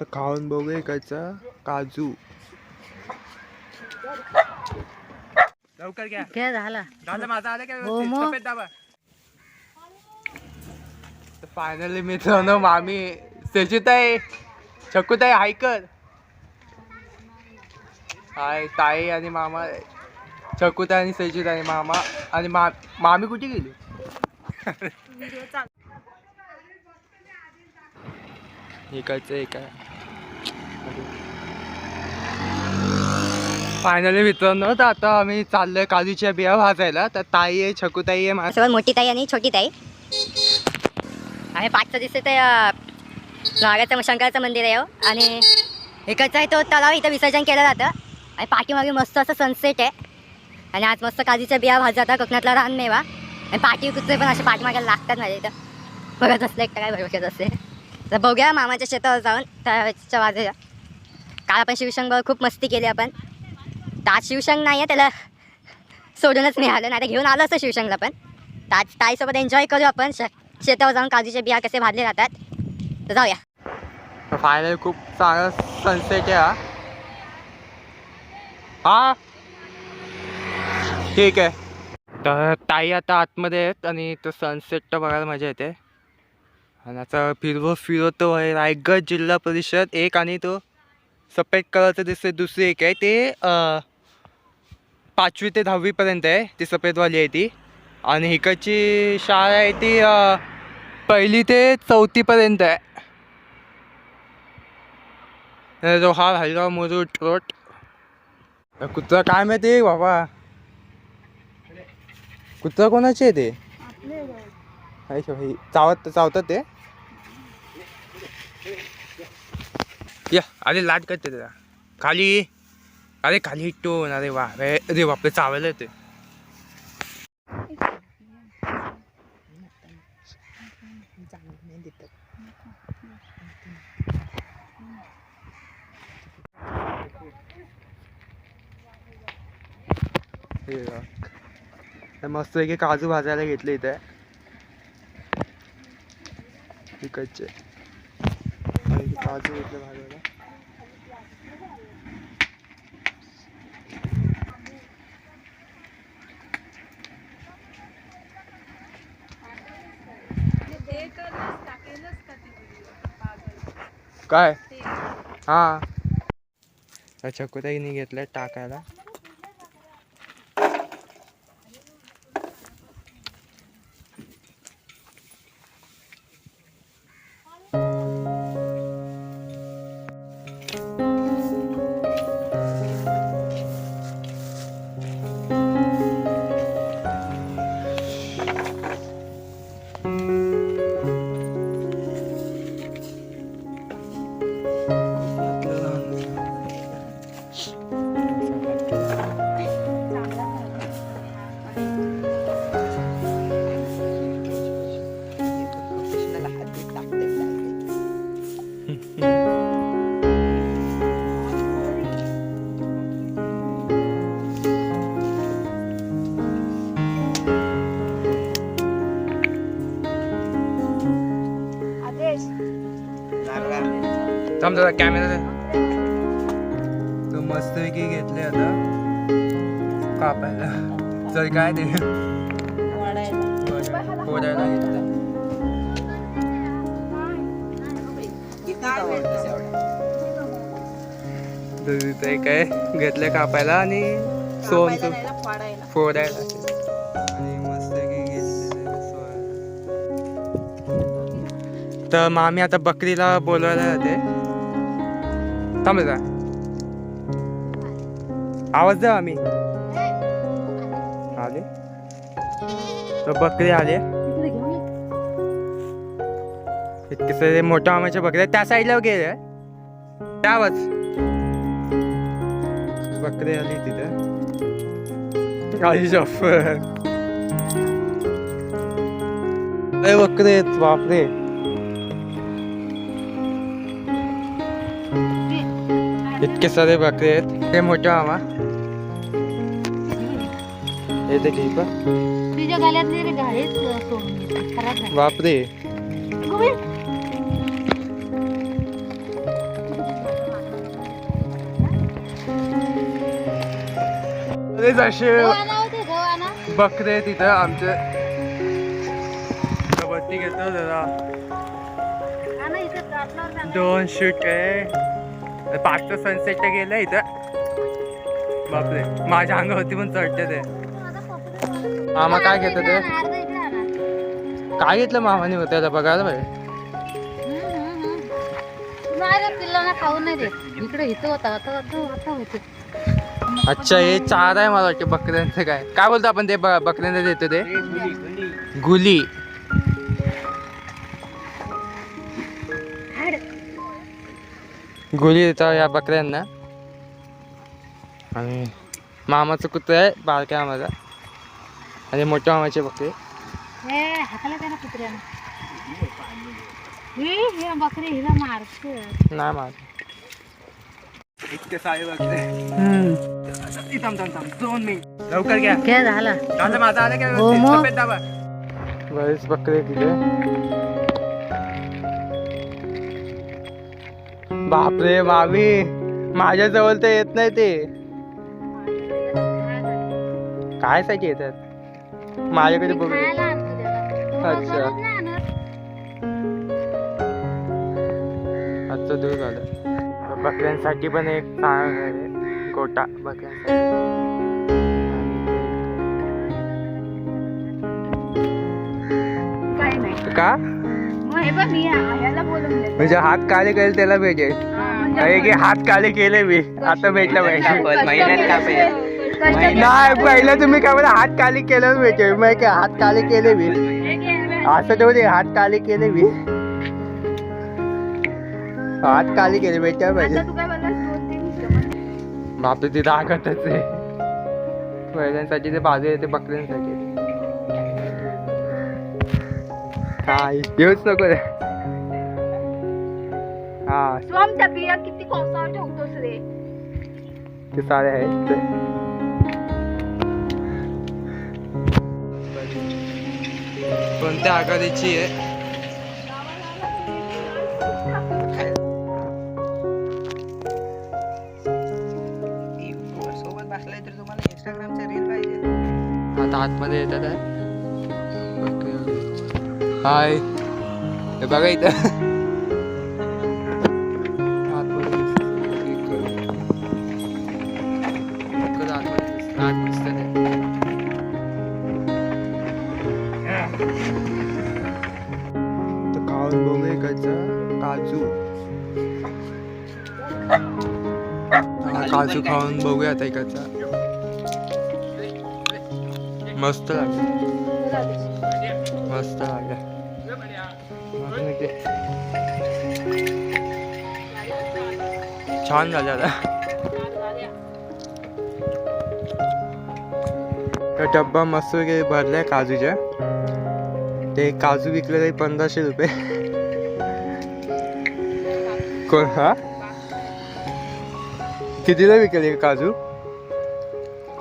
तर खाऊन बघू इकडचा काजू. लवकर घ्या. घ्या झाला. झालं माझा आलं काय हो मग. दाबा. फायनली मित्रांनो मामी सेजूताई छकुताई हायकर हाय ताई आणि मामा छकुताई आणि सेजूताई मामा आणि मा मामी कुठे गेली? इकडचं एक आहे फायनली मित्रांनो तर आता आम्ही चाललोय काजूच्या बिया भाजायला. तर ताई आहे छकुताई आहे मा- सर्वात मोठी ताई आणि छोटी ताई. आणि पाचचा दिसत नागाचं शंकराचं मंदिर आहे हो. आणि इकडचा आहे तो तलाव इथं विसर्जन केलं जातं. आणि पाठीमागे मस्त असं सनसेट आहे. आणि आज मस्त काजूच्या बिया भाजतात कोकणातला रानमेवा आणि पाठी कुत्रे पण असे पाठीमागे लागतात माझ्या इथं. बघत असले एकटं काय बघत असले. तर बघूया मामाच्या शेतावर जाऊन त्याच्या वाजेला. काल आपण शिवशंग खूप मस्ती केली आपण. तर आज शिवशंग नाही आहे त्याला सोडूनच नाही आलं नाही तर घेऊन आलं असतं शिवशंगला पण. तर आज ताईसोबत एन्जॉय करू आपण. श शेतावर जाऊन काजूचे बिया कसे भाजले जातात. तर जाऊया. फायनल खूप चांगला सनसेट आहे हा. हा? ठीक आहे. तर ताई आता आतमध्ये आहेत आणि तो सनसेट तर बघायला मजा येते. आणि आता फिरवत फिरवतो आहे रायगड जिल्हा परिषद एक आणि तो सफेद कलरचं दिसते दुसरी एक आहे ते अं, पाचवी ते दहावीपर्यंत आहे ती सफेदवाली आहे ती. आणि इकडची शाळा आहे ती पहिली ते चौथीपर्यंत आहे. रोहार हलगाव मुरुड रोड. कुत्रा काय माहिती बाबा? कुत्रा कोणाचे आहे ते? चावत चावतात ते? या अरे लाट करते त्याला. खाली. अरे खाली टोन अरे वा अरे बापरे चावायला येते मस्त एक काजू भाजायला घेतले इथे. इकडचे. काजू घेतले भाजायला. काय? हा. छकुताईने घेतलं टाकायला. थांब जरा कॅमेरा तर मस्त पैकी घेतले आता. कापायला चल काय ते? फोडायला घेतलं. तर इथे काय घेतलं कापायला आणि सोन फोडायला. आणि मस्त तर मामी आता बकरीला बोलवायला जाते. थांब जा. आवाज द्या आम्ही. आले. तर बकरी आले. इतके सारे मोठ्या आम्याच्या बकऱ्या त्या साईडला गेले. त्या आवाज. बकरी आली तिथे. आई शप्पथ. अरे बकरे आहेत बापरे. इतके सारे बकरे आहेत ते मोठे मामा। येते की पण बापरे बरेच असे बकरे तिथं आमचे। कबड्डी घेतो जरा। दोन शूट आहे. पाचचं सनसेट गेलं इथं. बापरे माझ्या अंगावरती पण चढते ते. मामा काय घेतं ते. काय घेतलं मामाने होतं त्याला बघायला पाहिजे पिल्लांना खाऊ नाही देत. इकडे इथं होता आता आता आता होते. अच्छा हे चार आहे मला वाटतं बकऱ्यांचं काय? काय बोलतो आपण ते ब- बकऱ्यांना देतो ते? गुली. गुली देतो या बकऱ्यांना. आणि मामाचं कुत्र आहे बारक्या मामाचा. आणि मोठ्या मामाचे बकरे. हे हे हे नाही मार इतके सारे बकरे. थांब थांब थांब. दोन मिनिट. लवकर घ्या. काय झाला. माझा माझा आला काय हो बरेच बकरे तिथे. बापरे मामी माझ्या जवळ तर येत नाही ते. काय साठी येतात? माझ्याकडे बघ अच्छा. आजचं दूध झालं. बकऱ्यांसाठी पण एक चांगलं गोटा बकऱ्यांसाठी. का? म्हणजे हात काळे केले त्याला हा, अरे की हात काळे केले मी आता भेटला पाहिजे. नाही पहिलं तुम्ही काय म्हणा हात काळे केलं भेटेल मग काय हात काळे केले मी. असं तेवढे हात काळे केले मी हात काळे केले भेटायला पाहिजे आता तू ते रागतच आहे बैलांसाठी ते बाजू येते बकऱ्यांसाठी हा येऊच नको. रे हा. स्वम त्या बिया किती कोसावर ठेवतोस रे. ते सारे आहेत ते. कोणत्या आघाडीची आहे? सोबत बसलाय तर तुम्हाला इंस्टाग्रामचा रील पाहिजे. आता आतमध्ये येतात आहे हाय हे बघा इथं काजू काजू खाऊन बघूया आता इकडचा मस्त लागलं मस्त लागलं छान झालं आता. तर डब्बा मस्त वगैरे भरलाय काजूच्या. ते काजू विकले तरी पंधराशे रुपये. कोण हा? कितीला विकले काजू?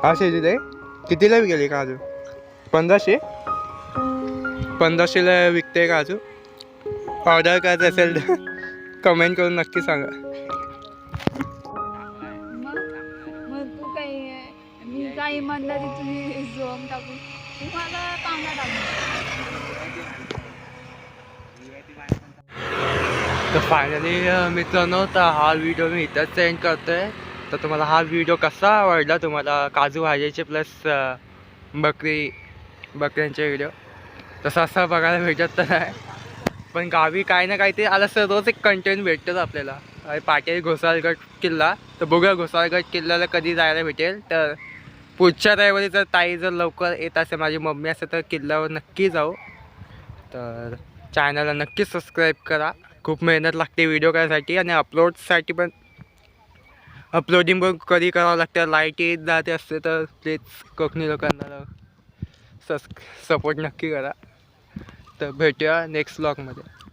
हा शेती कितीला विकले काजू? पंधराशे? पंधराशेला विकते काजू ऑर्डर करायचं असेल तर कमेंट करून नक्की सांगा. मग मग तू काय मी काय इमानदारी तुम्ही जोम टाकून तू मला कांदा टाकून तर फायनली मित्रांनो तर हा व्हिडिओ मी इथंच सेंड करतोय. तर तुम्हाला हा व्हिडिओ कसा आवडला? तुम्हाला काजू भाजायचे प्लस बकरी बकऱ्यांचे व्हिडिओ तसं असं बघायला भेटत तर नाही पण गावी काय ना काय ते आलं सर रोज एक कंटेंट भेटतंच आपल्याला. पाटेल पाटील घोसाळगड किल्ला तर बघूया घोसाळगड किल्ल्याला कधी जायला भेटेल. तर पुढच्या रविवारी जर ताई जर लवकर येत असेल माझी मम्मी असेल तर किल्ल्यावर नक्की जाऊ. तर चॅनलला नक्की सबस्क्राईब करा. खूप मेहनत लागते व्हिडिओ करायसाठी आणि अपलोडसाठी पण. अपलोडिंग पण कधी करावं लागतं लाइट येत जाते असते तर प्लीज कोकणी लोकांना सस सपोर्ट नक्की करा. भेटूया नेक्स्ट ब्लॉगमध्ये